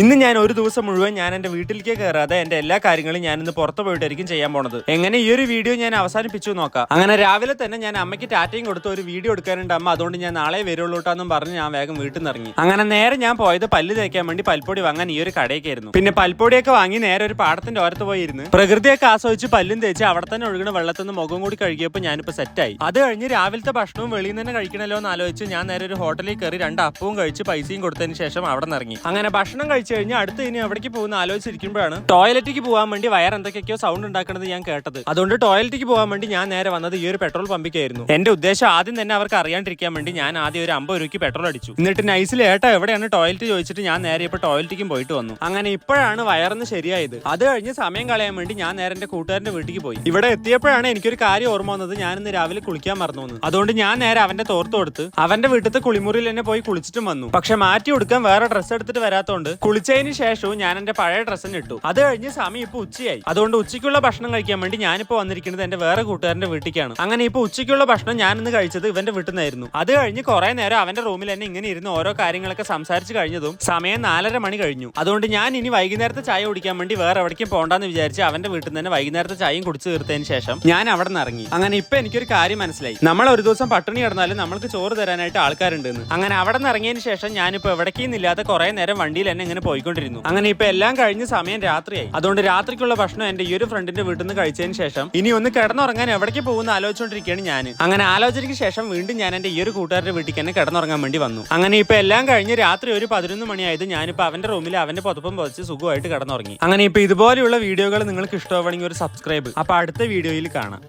ഇന്ന് ഞാൻ ഒരു ദിവസം മുഴുവൻ ഞാൻ എന്റെ വീട്ടിലേക്ക് കയറാതെ എന്റെ എല്ലാ കാര്യങ്ങളും ഞാൻ ഇന്ന് പുറത്ത് പോയിട്ടായിരിക്കും ചെയ്യാൻ പോണത്. എങ്ങനെ ഈ ഒരു വീഡിയോ ഞാൻ അവസാനിപ്പിച്ചു നോക്കാം. അങ്ങനെ രാവിലെ തന്നെ ഞാൻ അമ്മയ്ക്ക് ടാറ്റയും കൊടുത്ത് ഒരു വീഡിയോ എടുക്കാനുണ്ട് അമ്മ. അതുകൊണ്ട് ഞാൻ നാളെ വരുള്ളൂട്ടാന്നും പറഞ്ഞ് ഞാൻ വേഗം വീട്ടിൽ നിന്ന് ഇറങ്ങി അങ്ങനെ നേരെ ഞാൻ പോയത് പല്ല് തേക്കാൻ വേണ്ടി പൽപ്പൊടി വാങ്ങാൻ ഈ ഒരു കടയൊക്കെയായിരുന്നു പിന്നെ പൽപ്പൊടിയൊക്കെ വാങ്ങി നേരെ ഒരു പാടത്തിന്റെ ഓരത്ത് പോയിരുന്നു. പ്രകൃതിയൊക്കെ ആസ്വദിച്ച് പല്ലും തേച്ച് അവിടെ തന്നെ ഒഴുകുന്ന വെള്ളത്തിൽ നിന്ന് മുഖം കൂടി കഴുകിയപ്പോൾ ഞാനിപ്പോ സെറ്റായി അത് കഴിഞ്ഞ് രാവിലത്തെ ഭക്ഷണവും വെളിയിൽ തന്നെ കഴിക്കണല്ലോ എന്ന് ആലോചിച്ച് ഞാൻ നേരെ ഒരു ഹോട്ടലിൽ കയറി രണ്ട് അപ്പവും കഴിച്ച് പൈസയും കൊടുത്തതിന് ശേഷം അവിടെ നിന്ന് ഇറങ്ങി. അങ്ങനെ ഭക്ഷണം കഴിച്ചു കഴിഞ്ഞാൽ അടുത്ത് ഇനി എവിടേക്ക് പോകുന്ന ആലോചിച്ചിരിക്കുമ്പോഴാണ് ടോയ്ലറ്റിക്ക് പോകാൻ വേണ്ടി വയർ എന്തൊക്കെയൊക്കെയോ സൗണ്ട് ഉണ്ടാക്കുന്നത് ഞാൻ കേട്ടത്. അതുകൊണ്ട് ടോയ്ലറ്റിക്ക് പോകാൻ വേണ്ടി ഞാൻ നേരെ വന്നത് ഈ ഒരു പെട്രോൾ പമ്പിക്കായിരുന്നു. എന്റെ ഉദ്ദേശം ആദ്യം തന്നെ അവർക്ക് അറിയാണ്ടിരിക്കാൻ വേണ്ടി ഞാൻ ആദ്യം ഒരു അമ്പത് രൂപയ്ക്ക് പെട്രോൾ അടിച്ചു. എന്നിട്ട് നൈസിൽ ഏട്ടാ എവിടെയാണ് ടോയ്ലറ്റ്? ചോദിച്ചിട്ട് ഞാൻ നേരെ ഇപ്പൊ ടോയ്ലറ്റിക്കും പോയിട്ട് വന്നു. അങ്ങനെ ഇപ്പോഴാണ് വയറിന് ശരിയായത്. അത് കഴിഞ്ഞ് സമയം കളയാൻ വേണ്ടി ഞാൻ നേരെ എന്റെ കൂട്ടുകാരന്റെ വീട്ടിലേക്ക് പോയി. ഇവിടെ എത്തിയപ്പോഴാണ് എനിക്കൊരു കാര്യം ഓർമ്മ വന്നത്. ഞാൻ ഇന്ന് രാവിലെ കുളിക്കാൻ മറന്നു വന്നു അതുകൊണ്ട് ഞാൻ നേരെ അവന്റെ തോർത്ത് കൊടുത്ത് അവന്റെ വീട്ടിലത്തെ കുളിമുറിയിൽ തന്നെ പോയി കുളിച്ചിട്ടും വന്നു. പക്ഷെ മാറ്റി കൊടുക്കാൻ വേറെ ഡ്രസ്സ് എടുത്തിട്ട് വരാത്തോണ്ട് കുളിച്ചതിന് ശേഷവും ഞാൻ എന്റെ പഴയ ഡ്രസ്സിന് ഇട്ടു. അത് കഴിഞ്ഞ് സമയം ഇപ്പൊ ഉച്ചയായി. അതുകൊണ്ട് ഉച്ചയ്ക്കുള്ള ഭക്ഷണം കഴിക്കാൻ വേണ്ടി ഞാനിപ്പോ വന്നിരിക്കുന്നത് എന്റെ വേറെ കൂട്ടുകാരന്റെ വീട്ടിലേക്കാണ് അങ്ങനെ ഇപ്പൊ ഉച്ചയ്ക്കുള്ള ഭക്ഷണം ഞാൻ ഇന്ന് കഴിച്ചത് ഇവന്റെ വീട്ടിൽ നിന്നായിരുന്നു അത് കഴിഞ്ഞ് കുറെ നേരം അവന്റെ റൂമിൽ തന്നെ ഇങ്ങനെ ഇരുന്ന് ഓരോ കാര്യങ്ങളൊക്കെ സംസാരിച്ച് കഴിഞ്ഞതും സമയം നാലര മണി കഴിഞ്ഞു. അതുകൊണ്ട് ഞാൻ ഇനി വൈകുന്നേരത്തെ ചായ കുടിക്കാൻ വേണ്ടി വേറെ എവിടേക്കും പോകണ്ടെന്ന് വിചാരിച്ച് അവന്റെ വീട്ടിൽ നിന്ന് തന്നെ വൈകുന്നേരത്തെ ചായയും കുടിച്ചു തീർത്തതിന് ശേഷം ഞാൻ അവിടെ നിന്ന് ഇറങ്ങി. അങ്ങനെ ഇപ്പൊ എനിക്കൊരു കാര്യം മനസ്സിലായി. നമ്മൾ ഒരു ദിവസം പട്ടിണി കിടന്നാലും നമ്മൾക്ക് ചോറ് തരാനായിട്ട് ആൾക്കാരുണ്ടെന്ന് അങ്ങനെ അവിടെ നിന്ന് ഇറങ്ങിയതിന് ശേഷം ഞാനിപ്പോ എവിടേക്കും ഇല്ലാതെ കുറെ നേരം വണ്ടിയിൽ തന്നെ ഇങ്ങനെ പോയിക്കൊണ്ടിരുന്നു. അങ്ങനെ ഇപ്പൊ എല്ലാം കഴിഞ്ഞ സമയം രാത്രിയായി. അതുകൊണ്ട് രാത്രിക്കുള്ള ഭക്ഷണം എന്റെ ഈ ഒരു ഫ്രണ്ടിന്റെ വീട്ടിൽ നിന്ന് കഴിച്ചതിന് ശേഷം ഇനി ഒന്ന് കിടന്നുറങ്ങാൻ എവിടേക്ക് പോകുന്ന ആലോചിച്ചുകൊണ്ടിരിക്കുകയാണ് ഞാൻ അങ്ങനെ ആലോചനയ്ക്ക് ശേഷം വീണ്ടും ഞാൻ എന്റെ ഈ ഒരു കൂട്ടുകാരുടെ വീട്ടിൽ തന്നെ കിടന്നുറങ്ങാൻ വേണ്ടി വന്നു. അങ്ങനെ ഇപ്പൊ എല്ലാം കഴിഞ്ഞ് രാത്രി ഒരു പതിനൊന്ന് മണിയായത് ഞാനിപ്പോ അവന്റെ റൂമിൽ അവന്റെ പുതപ്പം പൊതിച്ച് സുഖമായിട്ട് കിടന്നുറങ്ങി. അങ്ങനെ ഇപ്പൊ ഇതുപോലെയുള്ള വീഡിയോകൾ നിങ്ങൾക്ക് ഇഷ്ടമാവണമെങ്കിൽ ഒരു സബ്സ്ക്രൈബ് അപ്പൊ അടുത്ത വീഡിയോയിൽ കാണാം.